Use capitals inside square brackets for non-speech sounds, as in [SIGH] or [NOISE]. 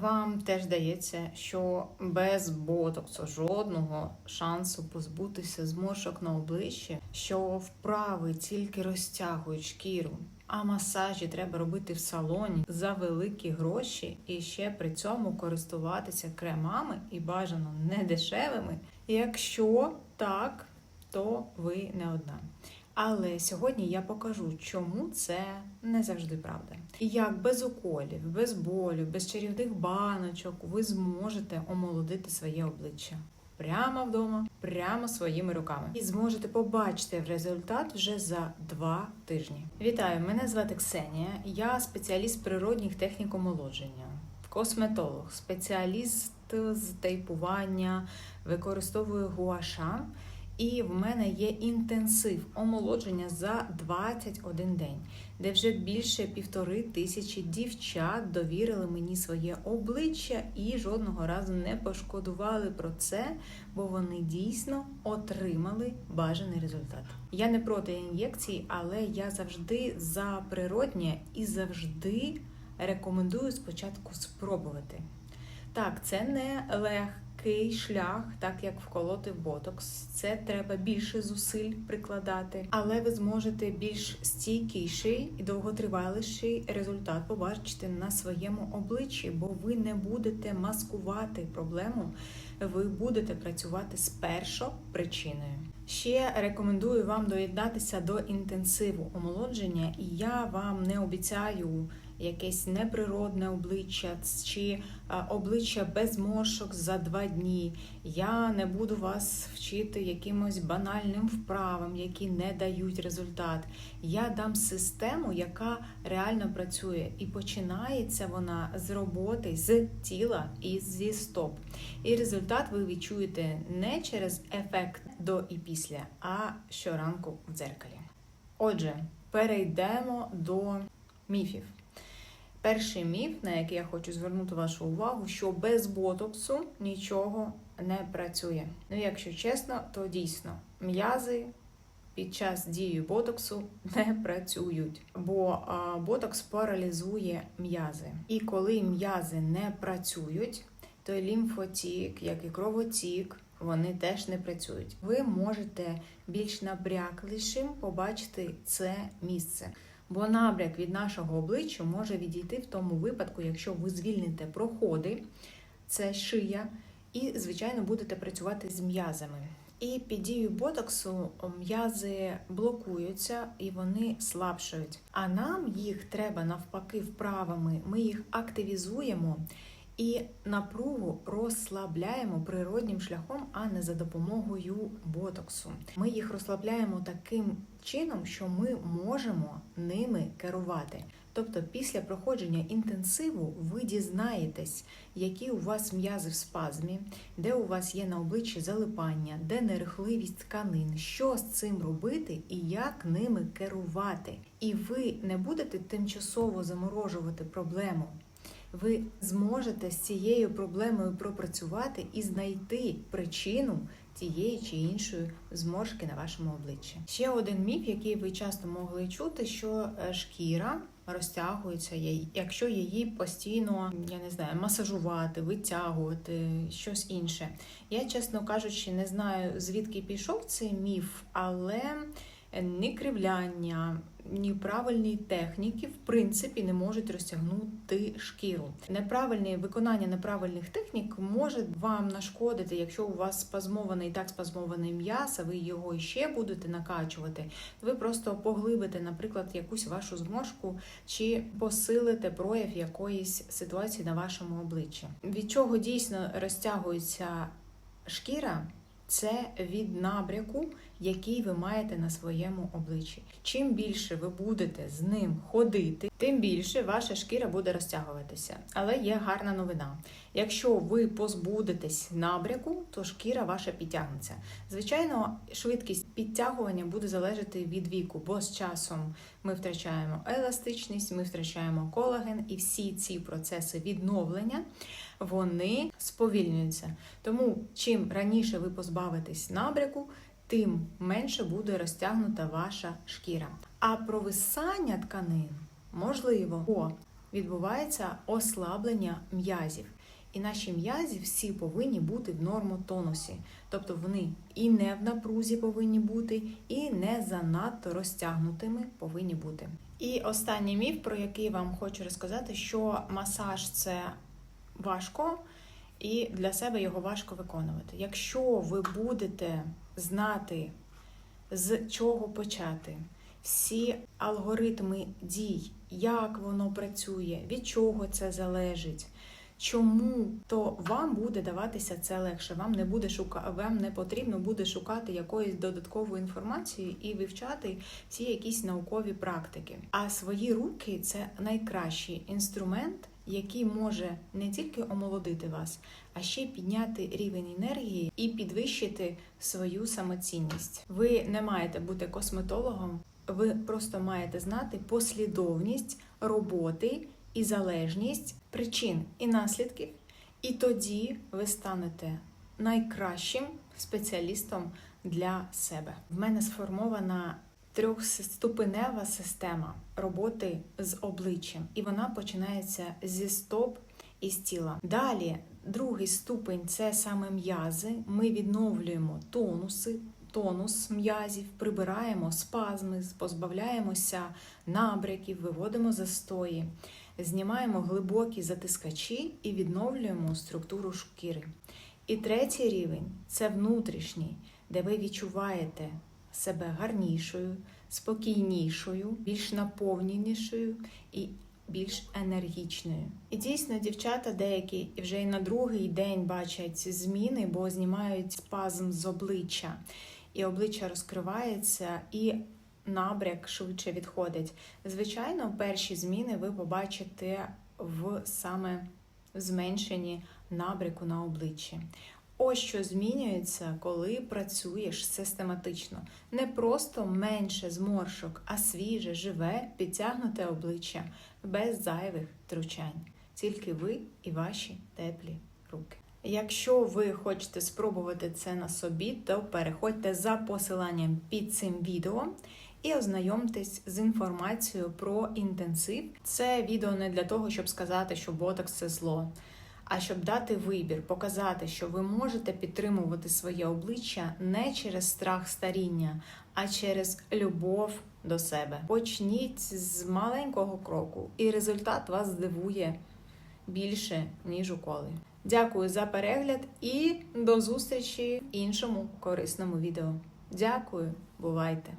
Вам теж здається, що без ботоксу жодного шансу позбутися зморшок на обличчі, що вправи тільки розтягують шкіру, а масажі треба робити в салоні за великі гроші і ще при цьому користуватися кремами і бажано не дешевими. Якщо так, то ви не одна. Але сьогодні я покажу, чому це не завжди правда. І як без уколів, без болю, без чарівних баночок ви зможете омолодити своє обличчя прямо вдома, прямо своїми руками. І зможете побачити результат вже за два тижні. Вітаю! Мене звати Ксенія. Я спеціаліст природних технік омолодження, косметолог, спеціаліст з тейпування, використовую гуаша. І в мене є інтенсив омолодження за 21 день, де вже більше півтори тисячі дівчат довірили мені своє обличчя і жодного разу не пошкодували про це, бо вони дійсно отримали бажаний результат. Я не проти ін'єкцій, але я завжди за природнє і завжди рекомендую спочатку спробувати. Так, це не легкий шлях, так як вколоти ботокс. Це треба більше зусиль прикладати, але ви зможете більш стійкіший і довготриваліший результат побачити на своєму обличчі, бо ви не будете маскувати проблему, ви будете працювати з першопричиною. Ще рекомендую вам доєднатися до інтенсиву омолодження, і я вам не обіцяю якесь неприродне обличчя чи обличчя без моршок за два дні. Я не буду вас вчити якимось банальним вправам, які не дають результат. Я дам систему, яка реально працює, і починається вона з роботи, з тіла і зі стоп. І результат ви відчуєте не через ефект до і після, а щоранку в дзеркалі. Отже, перейдемо до міфів. Перший міф, на який я хочу звернути вашу увагу, що без ботоксу нічого не працює. Ну, якщо чесно, то дійсно м'язи під час дії ботоксу [LAUGHS] не працюють, бо ботокс паралізує м'язи. І коли м'язи не працюють, то лімфотік, як і кровотік, вони теж не працюють. Ви можете більш набряклішим побачити це місце. Бо набряк від нашого обличчя може відійти в тому випадку, якщо ви звільните проходи, це шия, і, звичайно, будете працювати з м'язами. І під дією ботоксу м'язи блокуються і вони слабшають. А нам їх треба навпаки вправами. Ми їх активізуємо і напругу розслабляємо природнім шляхом, а не за допомогою ботоксу. Ми їх розслабляємо таким чином, що ми можемо ними керувати. Тобто, після проходження інтенсиву ви дізнаєтесь, які у вас м'язи в спазмі, де у вас є на обличчі залипання, де нерухливість тканин, що з цим робити і як ними керувати. І ви не будете тимчасово заморожувати проблему ви зможете з цією проблемою пропрацювати і знайти причину тієї чи іншої зморшки на вашому обличчі. Ще один міф, який ви часто могли чути, що е, шкіра розтягується, якщо її постійно я не знаю, масажувати, витягувати, щось інше. Я, чесно кажучи, не знаю звідки пішов цей міф, але ні кривляння, ні правильні техніки в принципі не можуть розтягнути шкіру. Неправильне виконання неправильних технік може вам нашкодити, якщо у вас спазмований так спазмований м'яз, а ви його ще будете накачувати. Ви просто поглибите, наприклад, якусь вашу зморшку чи посилите прояв якоїсь ситуації на вашому обличчі. Від чого дійсно розтягується шкіра? Це від набряку, який ви маєте на своєму обличчі. Чим більше ви будете з ним ходити, тим більше ваша шкіра буде розтягуватися. Але є гарна новина. Якщо ви позбудетесь набряку, то шкіра ваша підтягнеться. Звичайно, швидкість підтягування буде залежати від віку, бо з часом ми втрачаємо еластичність, ми втрачаємо колаген і всі ці процеси відновлення вони сповільнюються. Тому чим раніше ви позбавитесь набряку, тим менше буде розтягнута ваша шкіра. А провисання тканин можливо, бо відбувається ослаблення м'язів. І наші м'язі всі повинні бути в нормотонусі. Тобто вони і не в напрузі повинні бути, і не занадто розтягнутими повинні бути. І останній міф, про який вам хочу розказати, що масаж це важко, і для себе його важко виконувати. Якщо ви будете знати, з чого почати, всі алгоритми дій, як воно працює, від чого це залежить. Чому то вам буде даватися це легше? Вам не буде шука... вам не потрібно буде шукати якоїсь додаткової інформації і вивчати всі якісь наукові практики. А свої руки це найкращий інструмент, який може не тільки омолодити вас, а ще підняти рівень енергії і підвищити свою самоцінність. Ви не маєте бути косметологом, ви просто маєте знати послідовність роботи і залежність причин і наслідків, і тоді ви станете найкращим спеціалістом для себе. В мене сформована трьохступенева система роботи з обличчям, і вона починається зі стоп і з тіла. Далі, другий ступень це саме м'язи. Ми відновлюємо тонуси. Тонус м'язів, прибираємо спазми, позбавляємося набряків, виводимо застої, знімаємо глибокі затискачі і відновлюємо структуру шкіри. І третій рівень це внутрішній, де ви відчуваєте себе гарнішою, спокійнішою, більш наповненішою і більш енергічною. І дійсно, дівчата деякі вже й на другий день бачать зміни, бо знімають спазм з обличчя, і обличчя розкривається, і набряк швидше відходить. Звичайно, перші зміни ви побачите в саме зменшенні набряку на обличчі. Ось що змінюється, коли працюєш систематично. Не просто менше зморшок, а свіже, живе, підтягнуте обличчя без зайвих втручань. Тільки ви і ваші теплі руки. Якщо ви хочете спробувати це на собі, то переходьте за посиланням під цим відео і ознайомтесь з інформацією про інтенсив. Це відео не для того, щоб сказати, що ботокс це зло а щоб дати вибір, показати, що ви можете підтримувати своє обличчя не через страх старіння, а через любов до себе. Почніть з маленького кроку, і результат вас здивує більше, ніж уколи. Дякую за перегляд і до зустрічі в іншому корисному відео. Дякую, бувайте!